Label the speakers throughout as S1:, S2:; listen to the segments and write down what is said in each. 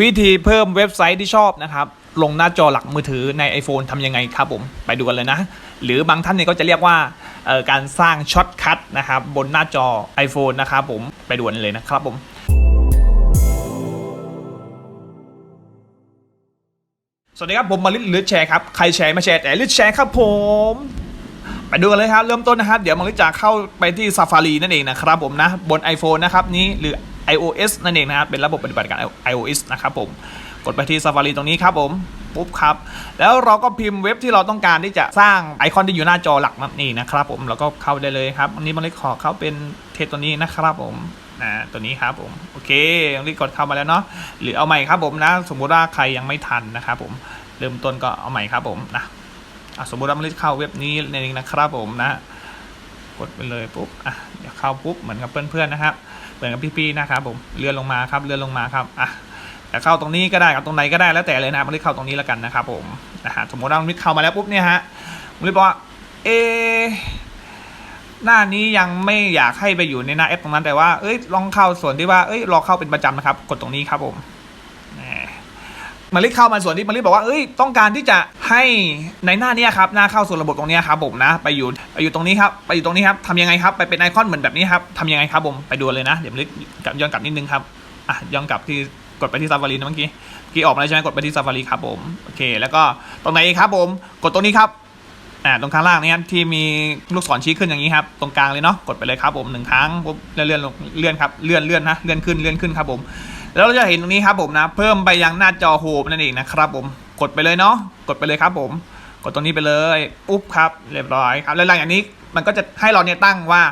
S1: วิธีเพิ่มเว็บไซต์ที่ชอบนะครับ ลงหน้าจอหลักมือถือใน iPhone ทำยังไงครับผม ไปดูกันเลยนะ หรือบางท่านเนี่ยก็จะเรียกว่าการสร้างช็อตคัทนะครับ บนหน้าจอ iPhone นะครับผมไปดูกันเลยนะครับผมสวัสดีครับผมมาลิศหรือแชร์ครับใครแชร์ม่แชร์แต่ลิศแชร์ครับผมไปดูกันเลยครับเริ่มต้นนะครับ เดี๋ยวมันก็จะเข้าไปที่ Safari นั่นเองนะครับผมนะ บน iPhone นะครับนี้หรือ iOS นั่นเองนะครับเป็นระบบปฏิบัติการ iOS นะครับผมกดไปที่ Safari ตรงนี้ครับผมปุ๊บครับ แล้วเราก็พิมพ์เว็บที่เราต้องการที่จะสร้างไอคอนที่อยู่หน้าจอหลักนั่นเองนะครับผมแล้วก็เข้าได้เลยครับอันนี้มันเลยขอเข้าเป็นเทสตัวนี้นะครับผมอ่าตัวนี้ครับผมโอเครีบกดเข้ามาแล้วเนาะหรือเอาใหม่ครับผมนะ สมมุติว่าใครยังไม่ทันนะครับผมเริ่มต้นก็เอาใหม่ครับผมนะสมมติว่ามันเข้าเว็บนี้นั่นเองนะครับผมนะ กดไปเลยปุ๊บอะเดี๋ยวเข้าปุ๊บเหมือนกับเพื่อนๆนะครับ มือนกับพี่ๆนะครับผมเลื่อนลงมาครับเลื่อนลงมาครับอะแต่เข้าตรงนี้ก็ได้ครับตรงไหนก็ได้แล้วแต่เลยนะมันเข้าตรงนี้แล้วกันนะครับผมนะฮะสมมติว่ามันเข้ามาแล้วปุ๊บเนี่ยฮะมันบอกว่าเอหน้านี้ยังไม่อยากให้ไปอยู่ในหน้าแอปตรงนั้นแต่ว่าเอ้ยลองเข้าส่วนที่ว่าเอ้ยรอเข้าเป็นประจำนะครับ กดตรงนี้ครับผมมมาริเข้ามาส่วนที่มาริบอกว่าเอ้ยต้องการที่จะให้ในหน้านี้ครับหน้าเข้าสู่ระบบตรงนี้ครับผมนะ ไปอยู่ ไปอยู่ตรงนี้ครับไปอยู่ตรงนี้ครับทำยังไงครับไปเป็นไอคอนเหมือนแบบนี้ครับทำยังไงครับผมไปดูเลยนะเดี๋ยวมาริกลับย้อนกลับนิดนึงครับอะย้อนกลับที่กดไปที่ซาฟารีนะเมื่อกี้เมื่อกี้ออกมาแล้วใช่ไหมกดไปที่ซาฟารีครับผมโอเค แล้วก็ตรงไหนครับผมกดตรงนี้ครับอ่าตรงข้างล่างนี้ที่มีลูกศรชี้ขึ้นอย่างนี้ครับตรงกลางเลยเนาะกดไปเลยครับผมหนึ่งครั้งปุ๊บเลื่อนเลื่อนลงเลื่อนครับเลื่อนเลื่อนนะเลื่อนขึ้นเลื่อนขึ้นครับผม แล้วเราจะเห็นตรงนี้ครับผมนะ เพิ่มไปยังหน้าจอโฮมนั่นเองนะครับผมกดไปเลยเนาะกดไปเลยครับผม กดตรงนี้ไปเลยปุ๊บครับเรียบร้อยครับแล้วหลังจากนี้มันก็จะให้เราเนี่ยตั้งว่า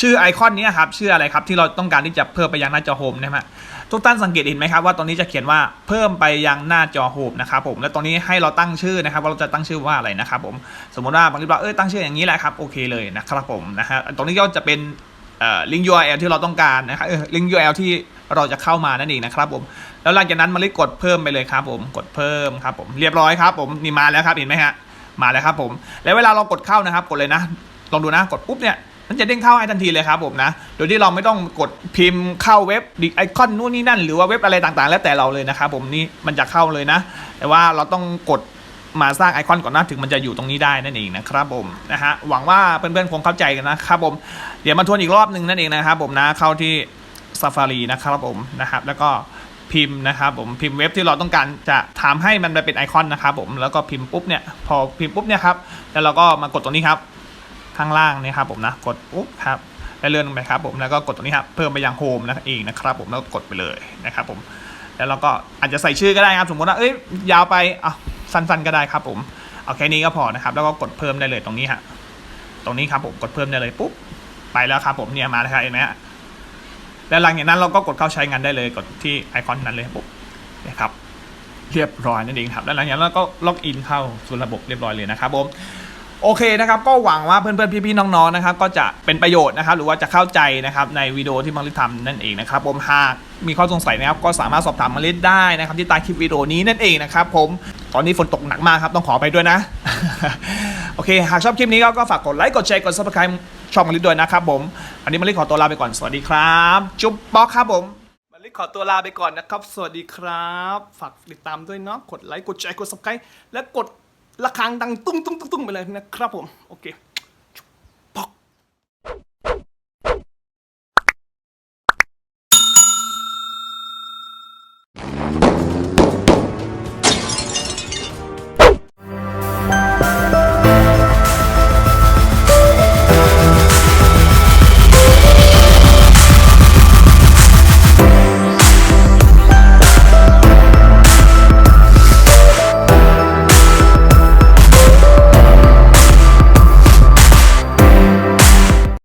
S1: ชื่อไอคอนนี้ครับชื่ออะไรครับที่เราต้องการที่จะเพิ่มไปยังหน้าจอโฮมนะฮะทุกท่านสังเกตเห็นไหมครับว่าตรงนี้จะเขียนว่าเพิ่มไปยังหน้าจอโฮมนะครับผมแล้วตรงนี้ให้เราตั้งชื่อนะครับ ว่าเราจะตั้งชื่อว่าอะไรนะครับผมสมมติว่าบางทีเราเออตั้งชื่ออย่างนี้แหละครับโอเคเลยนะครับผมนะฮะตรงนี้ก็จะเป็น ลิงก์ URL ที่เราต้องการนะครับลิงก์ URL ที่เราจะเข้ามานั่นเองนะครับผมแล้วหลังจากนั้นมาลิกดเพิ่มไปเลยครับผมกดเพิ่มครับผมเรียบร้อยครับผมนี่มาแล้วครับเห็นไหมฮะมาแล้วครับผม แล้วเวลาเรากดเข้านะครับกดเลยนะ ลองดูนะกดปุ๊บเนี่ยมันจะเด้งเข้าให้ทันทีเลยครับผมนะ โดยที่เราไม่ต้องกดพิมพ์เข้าเว็บดิไอคอนนู่นนี่นั่น หรือว่าเว็บอะไรต่างๆ แล้วแต่เราเลยนะครับผมนี่มันจะเข้าเลยนะ แต่ว่าเราต้องกด มาสร้างไอคอนก่อนนะถึงมันจะอยู่ตรงนี้ได้นั่นเองนะครับผมนะฮะหวังว่าเพื่อนๆคงเข้าใจกันนะครับผมเดี๋ยวมาทวนอีกรอบหนึ่งนั่นเองนะครับผมนะเข้าที่ Safari นะครับผมนะครับ แล้วก็พิมพ์นะครับผมพิมพ์เว็บที่เราต้องการจะทำให้มันไปเป็นไอคอนนะครับผมแล้วก็พิมพ์ปุ๊บเนี่ยพอพิมพ์ปุ๊บเนี่ยครับแล้วเราก็มากดตรงนี้ครับ ข้างล่างเนี่ยครับผมนะกดปุ๊บครับแล้วเลื่อนลงไปครับผมแล้วก็กดตรงนี้ครับเพิ่มไปยังโฮมนั่นเองนะครับผมแล้วก็กดไปเลยนะครับผมแล้วเราก็อาจจะใส่ชื่อก็ได้ครับ สมมติว่าเอ้ยยาวไปอะ สั้นๆก็ได้ครับผมเอาแค่นี้ก็พอนะครับ แล้วก็กดเพิ่มได้เลยตรงนี้ฮะตรงนี้ครับผมกดเพิ่มได้เลยปุ๊บไปแล้วครับผมเนี่ยมาแล้วครับเห็นไหมฮะแล้วหลังจากนั้นเราก็กดเข้าใช้งานได้เลยกดที่ไอคอนนั้นเลยปุ๊บนะครับเรียบร้อยนั่นเองครับแล้วหลังจากนั้นเราก็ล็อกอินเข้าสู่ระบบเรียบร้อยเลยนะครับผมโอเคนะครับก็หวังว่าเพื่อนๆพี่ๆน้องๆนะครับก็จะเป็นประโยชน์นะครับหรือว่าจะเข้าใจนะครับในวิดีโอที่มังลิทำนั่นเองนะครับผมหากมีข้อสงสัยนะครับก็สามารถสอบถามมังลิทได้นะครับที่ใต้คลิปวิดีโอนี้นั่นเองนะครับผม ตอนนี้ฝนตกหนักมากครับ ต้องขอไปด้วยนะ โอเค หากชอบคลิปนี้ก็ฝากกดไลค์ กดแชร์ กดซับสไคร b ์ช่องมังลิด้วยนะครับผมอันนี้มังลิขอตัวลาไปก่อน สวัสดีครับ จุ๊บป๊อกครับผมมังลิขอตัวลาไปก่อนนะครับ สวัสดีครับ ฝากติดตามด้วยเนาะ กดไลค์ กดแชร์ กดซับสไคร b ์และกดระฆังดังตุ้งตุ้งตุ้งตุ้งไปเลยนะครับผม โอเค